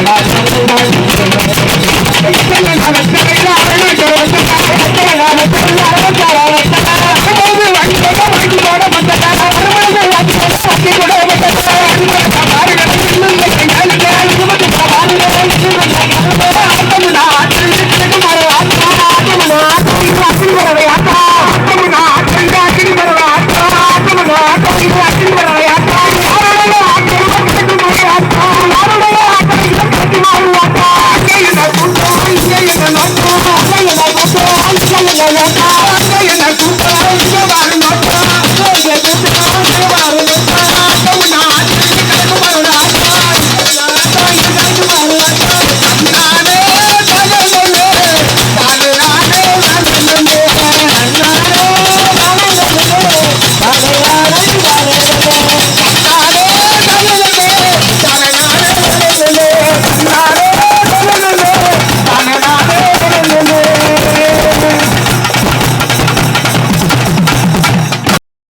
Thank you. la la